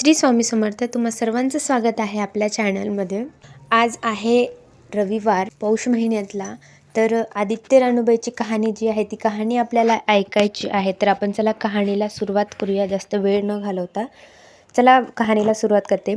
श्री स्वामी समर्थ तुम्हा सर्वांचं स्वागत आहे आपल्या चॅनलमध्ये. आज आहे रविवार पौष महिन्यातला. तर आदित्य रानूबाईची कहाणी जी आहे ती कहाणी आपल्याला ऐकायची आहे. तर आपण चला कहाणीला सुरुवात करूया. जास्त वेळ न घालवता चला कहाणीला सुरुवात करते.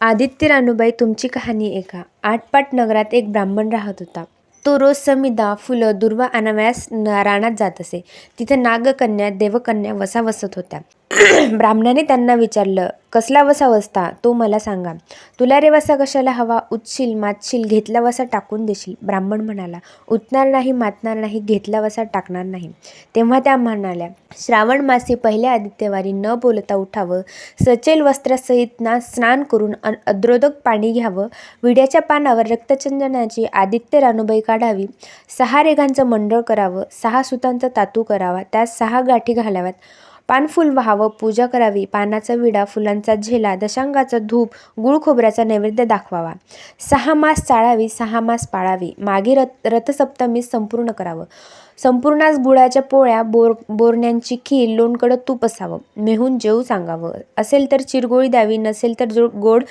आदित्य रानूबाई तुमची कहाणी ऐका. आटपाट नगरात एक ब्राह्मण राहत होता. तो रोज समिदा फुलं दुर्वा आणावयास रानात जात असे. तिथे नागकन्या देवकन्या वसा वसत होत्या. ब्राह्मणाने त्यांना विचारलं कसला वसा वसता? तो मला सांगा. तुला रे वसा कशाला हवा? उचशील मातशील घेतला वसा टाकून देशील. ब्राह्मण म्हणाला उठणार नाही मातणार नाही घेतला वसा टाकणार नाही. तेव्हा त्या म्हणाल्या श्रावण मासे पहिल्या आदित्यवारी न बोलता उठावं सचेल वस्त्रासहित ना स्नान करून अद्रोदक पाणी घ्यावं विड्याच्या पानावर रक्तचंदनाची आदित्य रानूबाई काढावी सहा रेघांचं मंडळ करावं सहा सुतांचा तातू करावा त्यात सहा गाठी घालाव्यात पानफुल व्हावं पूजा करावी पानाचा विडा फुलांचा झेला दशांगाचा धूप गुळ खोबऱ्याचा नैवेद्य दाखवावा. सहा मास चाळावी सहा मास पाळावी. मागे रथ रथसप्तमी संपूर्ण करावं. संपूर्णास गुळाच्या पोळ्या बोर बोरण्यांची खीर लोणकडं तूप असावं. मेहून जेवू सांगावं. असेल तर चिरगोळी द्यावी नसेल तर जोड गोड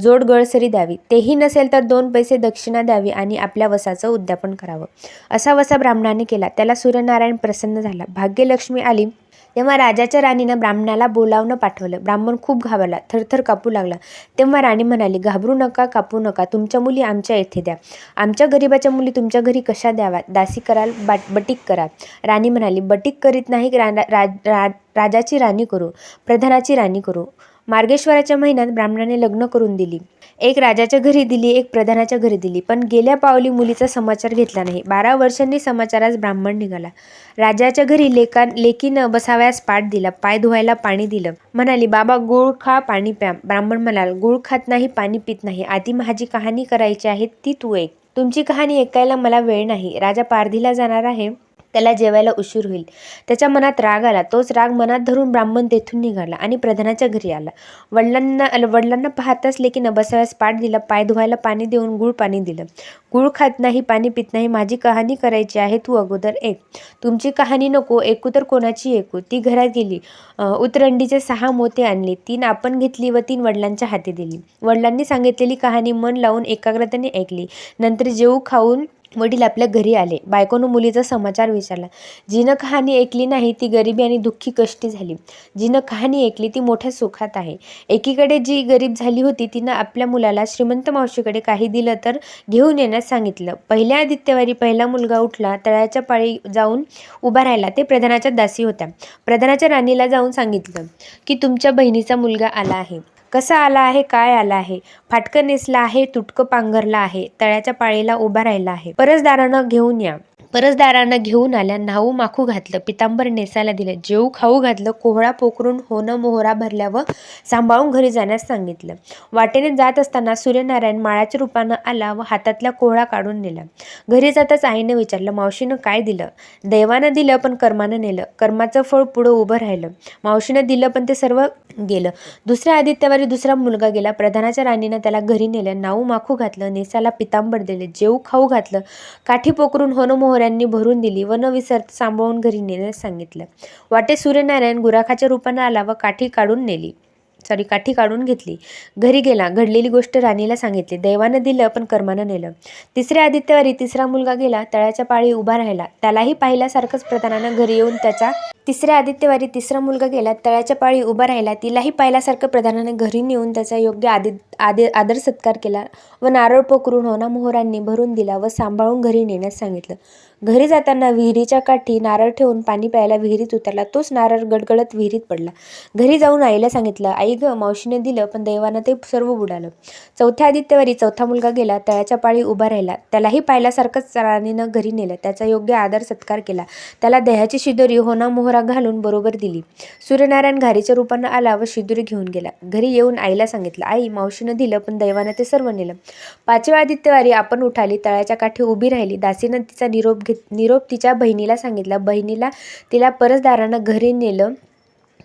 जोड गळसरी द्यावी. तेही नसेल तर दोन पैसे दक्षिणा द्यावी आणि आपल्या वसाचं उद्यापन करावं. असा वसा ब्राह्मणाने केला. त्याला सूर्यनारायण प्रसन्न झाला. भाग्यलक्ष्मी आली. तेव्हा राजाच्या राणीनं ब्राह्मणाला बोलावणं पाठवलं. ब्राह्मण खूप घाबरला थरथर कापू लागला. तेव्हा राणी म्हणाली घाबरू नका कापू नका. तुमच्या मुली आमच्या येथे द्या. आमच्या गरीबाच्या मुली तुमच्या घरी कशा द्यावा दासी कराल बाट बटीक करा राणी म्हणाली बटीक करीत नाही रा, रा, रा, राजाची राणी करू प्रधानाची राणी करू. मार्गेश्वराच्या महिन्यात ब्राह्मणाने लग्न करून दिली. एक राजाच्या घरी दिली एक प्रधानाच्या घरी दिली. पण गेल्या पावली मुलीचा समाचार घेतला नाही. बारा वर्षांनी समाचारास ब्राह्मण निघाला. राजाच्या घरी लेका लेकीनं बसावयास पाठ दिला. पाय धुवायला पाणी दिलं. म्हणाली बाबा गुळ खा पाणी प्या. ब्राह्मण म्हणाल गुळ खात नाही पाणी पित नाही. आधी माझी कहाणी करायची आहे ती तू एक तुमची कहाणी ऐकायला मला वेळ नाही. राजा पारधीला जाणार आहे. त्याला जेवायला उशीर होईल. त्याच्या मनात राग आला. तोच राग मनात धरून ब्राह्मण तेथून निघाला आणि प्रधानाच्या घरी आला. वडिलांना वडिलांना पाहताच लेकीनं बसाव्यास पाठ दिला पाय धुवायला पाणी देऊन गुळ पाणी दिलं. गुळ खात नाही पाणी पित नाही माझी कहाणी करायची आहे तू अगोदर एक तुमची कहाणी नको ऐकू तर कोणाची ऐकू? ती घरात गेली. उतरंडीचे सहा मोते आणले. तीन आपण घेतली व तीन वडिलांच्या हाती दिली. वडिलांनी सांगितलेली कहाणी मन लावून एकाग्रतेने ऐकली. नंतर जेवू खाऊन वडील आपल्या घरी आले. बायकोनं मुलीचा समाचार विचारला. जिनं कहाणी ऐकली नाही ती गरिबी आणि दुःखी कष्टी झाली. जिनं कहाणी ऐकली ती मोठ्या सुखात आहे. एकीकडे जी गरीब झाली होती तिनं आपल्या मुलाला श्रीमंत मावशीकडे काही दिलं तर घेऊन येण्यास सांगितलं. पहिल्या आदित्यवारी पहिला मुलगा उठला तळ्याच्या पाळी जाऊन उभा राहिला. ते प्रधानाच्या दासी होत्या. प्रधानाच्या राणीला जाऊन सांगितलं की तुमच्या बहिणीचा मुलगा आला आहे. कसा आला आहे काय आला आहे? फाटकं नेसला आहे तुटकं पांघरला आहे तळ्याच्या पाळीला उभा राहिला आहे. परसदारानं घेऊन या. परसदारानं घेऊन आल्या नाऊ माखू घातलं पितांबर नेसायला दिलं जेऊ खाऊ घातलं कोहळा पोखरून होणं मोहरा भरल्यावर सांभाळून घरी जाण्यास सांगितलं. वाटेने जात असताना सूर्यनारायण माळाच्या रूपानं आला व हातातल्या कोहळा काढून नेला. घरी जाताच आईनं विचारलं मावशीनं काय दिलं? दैवानं दिलं पण कर्मानं नेलं. कर्माचं फळ पुढं उभं राहिलं. मावशीनं दिलं पण ते सर्व गेलं. दुसऱ्या आदित्यवारी दुसरा मुलगा गेला. प्रधानाच्या राणीनं त्याला घरी नेलं. नाऊ माखू घातलं. नेसाला पितांबर दिले. जेऊ खाऊ घातलं. काठी पोकरून होनमोहऱ्यांनी भरून दिली. व न विसरता सांभाळून घरी नेण्यास सांगितलं. वाटे सूर्यनारायण गुराखाच्या रूपानं आला व काठी काढून नेली. सॉरी काठी काढून घेतली. घरी गेला. घडलेली गोष्ट राणीला सांगितली. दैवानं दिलं पण कर्मानं नेलं. तिसऱ्या आदित्यवारी तिसरा मुलगा गेला. तळ्याच्या पाळी उभा राहिला. त्यालाही पाहिल्यासारखंच प्रधानानं घरी येऊन त्याचा तिसऱ्या आदित्यवारी तिसरा मुलगा गेला. तळ्याच्या पाळी उभा राहिला. तिलाही पाहिल्यासारखं प्रधानाने घरी नेऊन त्याचा योग्य आदि आदि आदर सत्कार केला व नारळ पोकरून होना मोहरांनी भरून दिला व सांभाळून घरी नेण्यास सांगितलं. घरी जाताना विहिरीच्या काठी नारळ ठेवून पाणी प्यायला विहिरीत उतरला. तोच नारळ गडगडत विहिरीत पडला. घरी जाऊन आईला सांगितलं आई ग मावशीने दिलं पण देवानं ते सर्व बुडालं. चौथ्या आदित्यवारी चौथा मुलगा गेला तळ्याच्या पाळी उभा राहिला. त्यालाही पाहिल्यासारखंच राणीनं घरी नेलं. त्याचा योग्य आदर सत्कार केला. त्याला दह्याची शिदोरी होना मोहरा घालून बरोबर दिली. सूर्यनारायण घारीच्या रूपानं आला व शिदोरी घेऊन गेला. घरी येऊन आईला सांगितलं आई मावशीनं दिलं पण दैवानं ते सर्व नेलं. पाचव्या आदित्यवारी आपण उठाली तळ्याच्या काठी उभी राहिली. दासीनं तिचा निरोप घेत निरोप तिच्या बहिणीला सांगितला. बहिणीला तिला परसदारानं घरी नेलं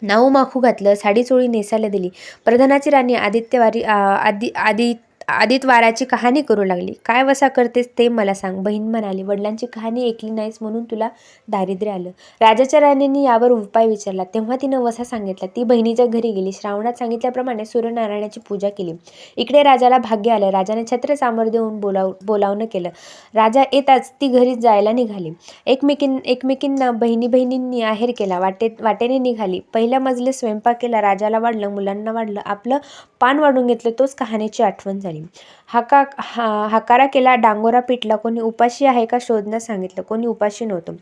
नाऊ माखू घातलं साडी चोळी नेसायला दिली. प्रधानाची राणी आदित्यवारी आदि आदि आदित वाराची कहाणी करू लागली. काय वसा करतेस ते मला सांग बहीण म्हणाली. वडिलांची कहाणी ऐकली नाहीस म्हणून तुला दारिद्र्य आलं. राजाच्या राणींनी यावर उपाय विचारला. तेव्हा तिनं वसा सांगितला. ती बहिणीच्या घरी गेली. श्रावणात सांगितल्याप्रमाणे सूर्यनारायणाची पूजा केली. इकडे राजाला भाग्य आलं. राजाने छत्र सामोर देऊन बोलाव बोलावणं केलं. राजा येताच ती घरी जायला निघाली. एकमेकीं एकमेकींना बहिणी बहिणींनी आहेर केला. वाटेत वाटेने निघाली. पहिल्या मजले स्वयंपाक केला. राजाला वाढलं मुलांना वाढलं. आपलं पान वाढून घेतलं. तोच कहाणीची आठवण झाली. हाका हा हाकारा केला डांगोरा पिटला कोणी उपाशी आहे का शोधण्यास सांगितलं कोणी उपाशी नव्हतं.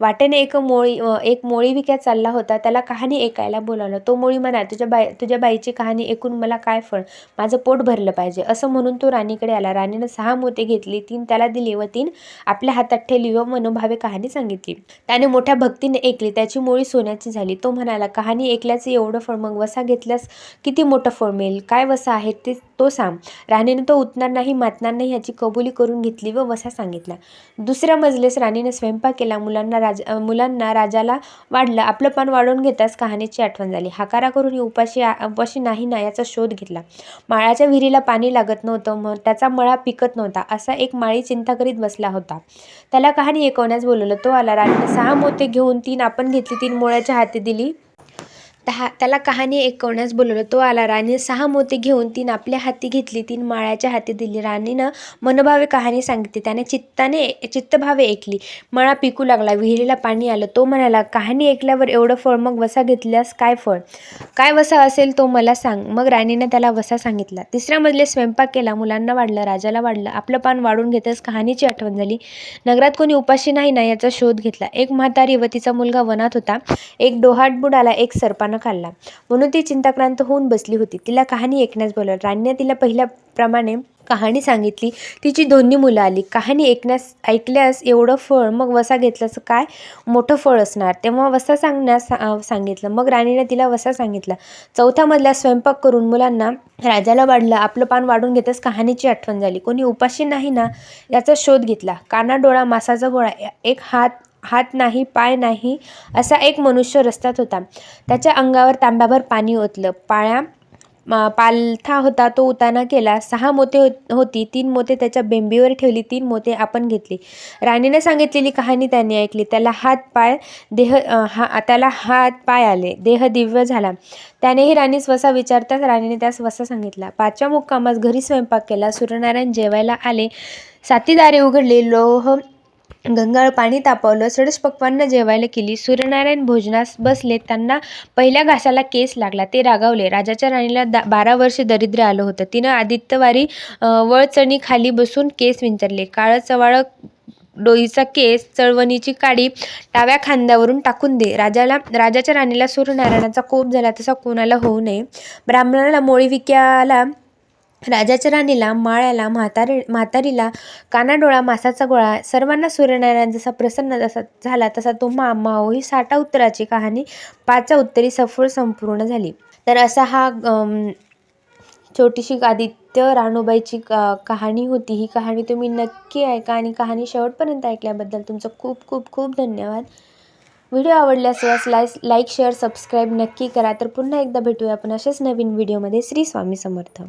वाटेने एक मोळी एक मोळी विक्या चालला होता त्याला कहाणी ऐकायला बोलावलं. तो मोळी म्हणा तुझ्या बाई तुझ्या बाईची कहाणी ऐकून मला काय फळ? माझं पोट भरलं पाहिजे. असं म्हणून तो राणीकडे आला. राणीनं सहा मोते घेतली तीन त्याला दिली व तीन आपल्या हातात ठेवली व मनोभावे कहाणी सांगितली. त्याने मोठ्या भक्तीने ऐकली त्याची मोळी सोन्याची झाली. तो म्हणाला कहाणी ऐकल्याचं एवढं फळ मग वसा घेतल्यास किती मोठं फळ मिळेल? काय वसा आहे ते तो सांग. राणीनं तो उठणार नाही मातणार नाही याची कबुली करून घेतली व वसा सांगितला. दुसऱ्या मजलेस राणीने स्वयंपाक केला. मुलांना राज मुलांना राजाला वाढलं. आपलं पान वाढवून घेताच कहाणीची आठवण झाली. हाकारा करून ही उपाशी उपाशी नाही ना याचा शोध घेतला. माळाच्या विहिरीला पाणी लागत नव्हतं मग त्याचा मळा पिकत नव्हता असा एक माळी चिंता करीत बसला होता. त्याला कहाणी ऐकवण्यास बोलवलं. तो आला. राणीने सहा मोते घेऊन तीन आपण घेतली तीन मोळ्याच्या हाती दिली. तहा त्याला कहाणी ऐकवण्यास बोलवलं. तो आला. राणीने सहा मोती घेऊन तीन आपल्या हाती घेतली. तीन माळ्याच्या हाती दिली. राणीनं मनोभावे कहाणी सांगितली. त्याने चित्ताने चित्तभावे ऐकली. मळा पिकू लागला. विहिरीला पाणी आलं. तो म्हणाला कहाणी ऐकल्यावर एवढं फळ मग वसा घेतल्यास काय फळ? काय वसा असेल तो मला सांग. मग राणीने त्याला वसा सांगितला. तिसऱ्या मजले स्वयंपाक केला. मुलांना वाढलं. राजाला वाढलं. आपलं पान वाढून घेतच कहाणीची आठवण झाली. नगरात कोणी उपाशी नाही ना याचा शोध घेतला. एक म्हातारी व तिचा मुलगा वनात होता. एक डोहाट बुडाला एक सरपानं खाल्ला म्हणून ती चिंताक्रांत होऊन बसली होती. तिला कहाणी ऐकण्यास बोलवलं. राणीने तिला पहिल्याप्रमाणे कहाणी सांगितली. तिची दोन्ही मुलं आली. कहाणी ऐकण्यास ऐकल्यास एवढं फळ मग वसा घेतल्याचं काय? मोठं फळ असणार. तेव्हा वसा सांगण्यास सांगितलं. मग राणीने तिला वसा सांगितला. चौथ्या मधला स्वयंपाक करून मुलांना राजाला वाढलं. आपलं पान वाढून घेतच कहाणीची आठवण झाली. कोणी उपाशी नाही ना याचा शोध घेतला. काना डोळा मासाचा गोळा एक हात हात नाही पाय नाही असा एक मनुष्य रस्त्यात होता. त्याच्या अंगावर तांब्याभर पाणी ओतलं. पाळ्या पालथा होता तो उताना केला. सहा मोते होती तीन मोते त्याच्या बेंबीवर ठेवली तीन मोते आपण घेतली. राणीने सांगितलेली कहाणी त्याने ऐकली. त्याला हात पाय देह हा त्याला हात पाय आले. देह दिव्य झाला. त्यानेही राणी स्वसा विचारताच राणीने त्यास वसा सांगितला. पाचव्या मुक्कामास घरी स्वयंपाक केला. सूर्यनारायण जेवायला आले. सातीदारे उघडले. लोह गंगाळ पाणी तापवलं सडस पक्वान्न जेवायला केली. सूर्यनारायण भोजनास बसले त्यांना पहिल्या घासाला केस लागला. ते रागावले. राजाच्या राणीला दा बारा वर्षे दरिद्र आलं होतं. तिनं आदित्यवारी वळचणी खाली बसून केस विंचरले. काळं चवाळं डोईचा केस चळवणीची काडी डाव्या खांद्यावरून टाकून दे. राजाला राजाच्या राणीला सूर्यनारायणाचा कोप झाला तसा कोणाला होऊ नये. ब्राह्मणाला मोळी विक्याला राजाच्या राणीला माळ्याला म्हातारी म्हातारीला कानाडोळा मासाचा गोळा सर्वांना सूर्यनारायण जसा प्रसन्न जसा झाला तसा तो मा माओ ही साठा उत्तराची कहाणी पाचा उत्तरी सफळ संपूर्ण झाली. तर असा हा छोटीशी आदित्य राणूबाईची कहाणी होती. ही कहाणी तुम्ही नक्की ऐका आणि कहाणी शेवटपर्यंत ऐकल्याबद्दल तुमचं खूप खूप खूप धन्यवाद. व्हिडिओ आवडल्यास लाईस लाईक शेअर सबस्क्राईब नक्की करा. तर पुन्हा एकदा भेटूया आपण अशाच नवीन व्हिडिओमध्ये. श्री स्वामी समर्थ.